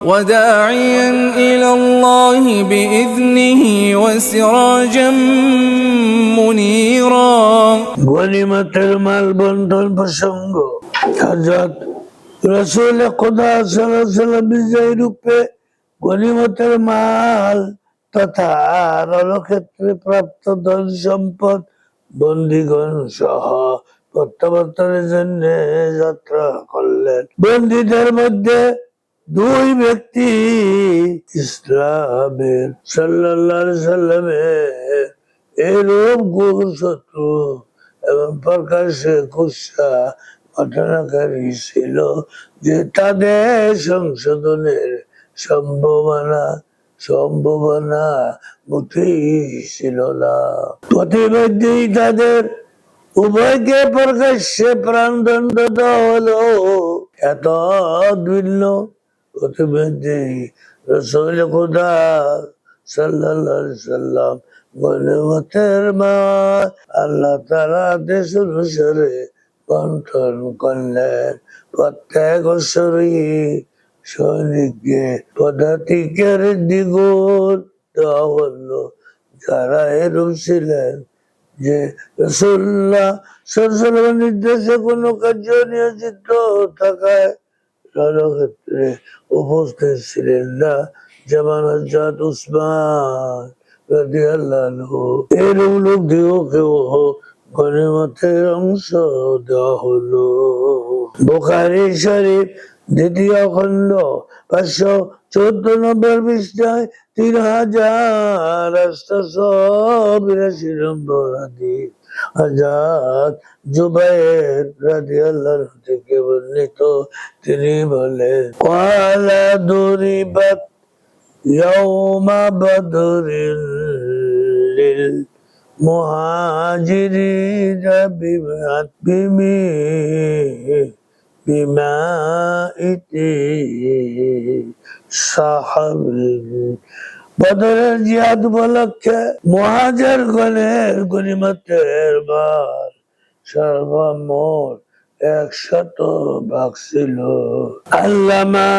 وداعيا إلى الله بإذنه وسراجا منيرا গনিমতের মাল বন্টন প্রসঙ্গ হজরত রসুল খোদা সাল্লাম বিজয় রূপে গনিমতের মাল তথা রণক্ষেত্রে প্রাপ্ত ধন সম্পদ বন্দিগণ সহ প্রত্যাবর্তনের জন্য যাত্রা করলেন বন্দীদের মধ্যে দুই ব্যক্তি ইসলামের আলাইহি সাল্লামের এরূপ গুরু শত্রু এবং প্রকাশ্যে কুৎসা ঘটনাকারী ছিল যে তাদের সংশোধনের সম্ভাবনা সম্ভাবনা মোটেই ছিল না। প্রতিমধ্যেই তাদের উভয়কে প্রকাশ্যে প্রাণদণ্ড দেওয়া হলো। এত ভিন্ন গনিমতের মা, আল্লাহ তারা প্রত্যেক সৈনিককে পদাতিকের দ্বিগুণ দেওয়া হলো। যারা এরূপ ছিলেন যে রসুল্লাহ সরসলের নির্দেশে কোনো কার্য নিয়োজিত থাকায় রণক্ষেত্রে উপস্থিত ছিলেন না যেমন হজরত উসমান রাদিয়াল্লাহু এরূপ লোকদিওকেও গণিমতের অংশ দেওয়া হলো। বোখারি শরীফ দ্বিতীয় খণ্ড, পাঁচশো চোদ্দ নম্বর পৃষ্ঠায় তিন হাজার আটশো বিরাশি নম্বর হাদিস। হাজার জুবাইর রাজি আল্লাহ থেকে বর্ণিত তিনি বলেন কলা দুরিবাত يوم بدر للمهاجرين بمئة بمئة بمائة صحب বদরের জিহাদ উপলক্ষে মহাজার গণের গণিমতের বার সর্বমোট একশত ভাগ ছিল। আল্লামা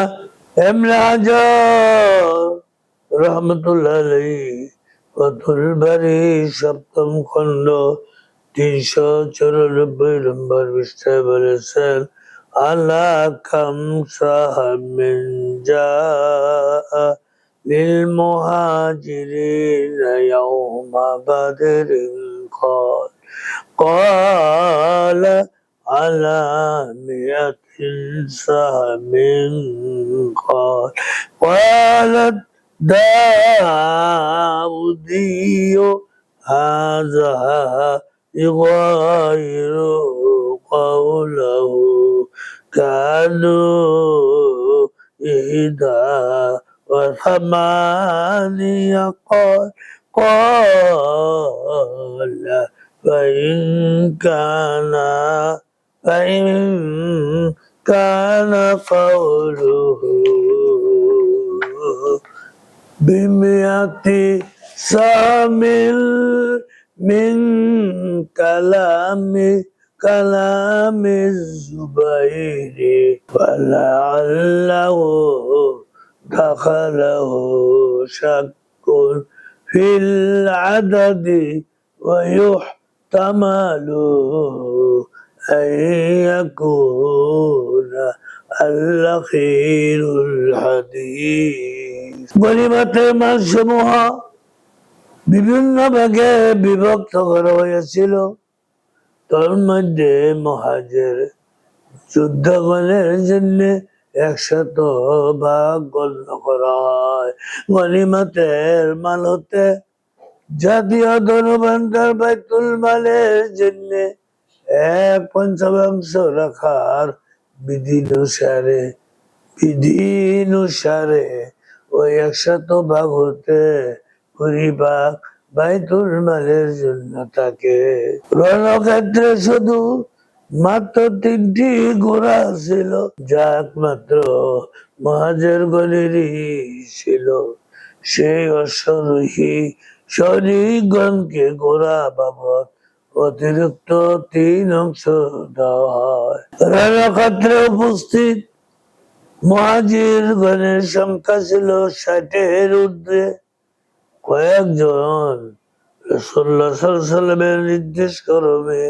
এমরাজ রহমতুল্লাহ ফতুল বাড়ি সপ্তম খণ্ড তিনশো চুরানব্বই নম্বর পৃষ্ঠায় বলেছেন, আল্লাহ কাম সাহামিন যা للمهاجرين يوم بدر قال قال على مئة سهم قال قالت داودي هذا يغير قوله كانوا إذا وثمانية قال قال فإن كان فإن كان قوله بمئة سام من كلام كلام الزبير ولعله دخله شك في العدد ويحتمل أن يكون الأخير الحديث গরিবাতের মালসমূহ বিভিন্ন ভাগে বিভক্ত করা হয়েছিল তার মধ্যে মহাজের যুদ্ধগণের জন্য একশত ভাগ গণ্য করা হয় গনিমতের মাল হতে জাতীয় ধনভাণ্ডার বাইতুল মালের জন্য এক পঞ্চমাংশ রাখার বিধি অনুসারে বিধি অনুসারে ওই একশত ভাগ হতে ভাগ বাইতুল মালের জন্য থাকে। রণক্ষেত্রে শুধু মাত্র তিনটি ঘোড়া ছিল, যা একমাত্র মহাজের গণেরই ছিল। সেই অশ্বরোহী সৈনিকগণকে ঘোড়া বাবদ অতিরিক্ত তিন অংশ দেওয়া হয়। রণক্ষেত্রে উপস্থিত। মহাজির গণের সংখ্যা ছিল ষাটের ঊর্ধ্বে। কয়েকজন রসুল্লাহ সাল্লামের নির্দেশ ক্রমে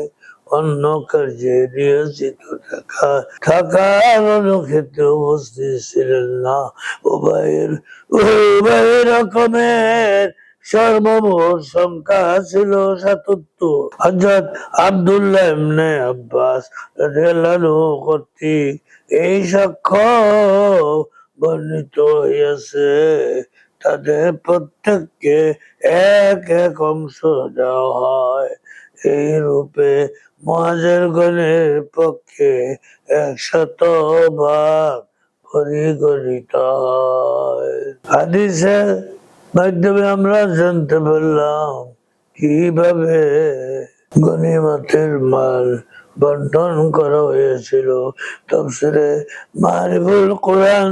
অন্য কার্যে নিয়োজিত থাকা, থাকার অনুক্ষেত্রে উপস্থিত ছিলেন না। উভয়ের, উভয় রকমের সর্বমোট সংখ্যা ছিল হজরত আব্দুল্লাহ আব্বাস কর্তৃক এই সাক্ষ্য বর্ণিত হইয়াছে। তাদের প্রত্যেককে এক এক অংশ দেওয়া হয়। এই রূপে মহাজের গণের পক্ষে একশত ভাগ পরিগণিত হাদিসের মাধ্যমে আমরা জানতে পারলাম কীভাবে গণিমতের মাল বন্টন করা হয়েছিল। তফসিরে মারিফুল কোরআন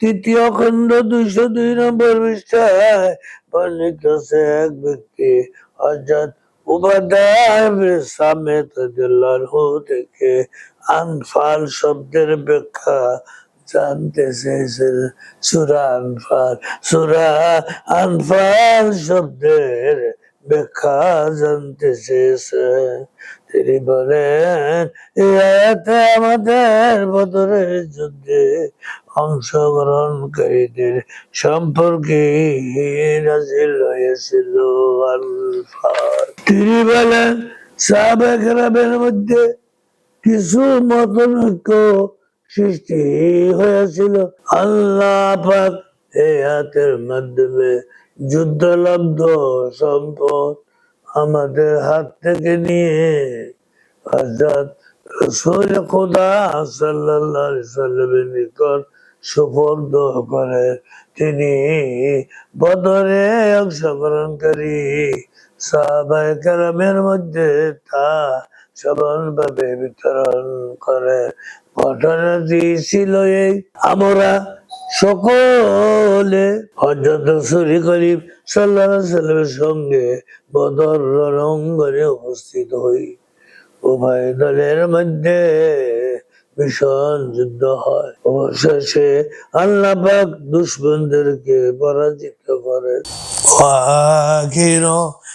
তৃতীয় খণ্ড দুইশো দুই নম্বর পৃষ্ঠায় বর্ণিত এক ব্যক্তি অর্থাৎ উপাধ্যায় সামেত রাদিয়াল্লাহু থেকে আনফাল শব্দের ব্যাখ্যা জানতে চেয়েছেন সুরা আনফাল। সুরা আনফাল শব্দের ব্যাখ্যা জানতে চেয়েছেন তিনি বলেন এই আয়াতে আমাদের বদরের যুদ্ধে অংশগ্রহণকারীদের সম্পর্কে নাজিল হয়েছিল। তিনি বলেন সাহাবাহামের মধ্যে কিছু মতনৈক্য সৃষ্টি হয়েছিল আল্লাহ পাক এই হাতের মাধ্যমে যুদ্ধলব্ধ সম্পদ আমাদের হাত থেকে নিয়ে রসুল খোদা আলাইহি সাল্লামের নিকট সুপর্দ করে। তিনি বদরে অংশগ্রহণকারী সাহাবায়ে কেরামের মধ্যে তা সমানভাবে বিতরণ করে। ঘটনাটি ছিল এই আমরা সকলে। হজরত সুরি করিম সাল্লামের সঙ্গে বদর রণাঙ্গনে উপস্থিত হই। উভয় দলের মধ্যে ভীষণ যুদ্ধ হয়। অবশেষে আল্লাহ পাক দুশ্মনদেরকে পরাজিত করে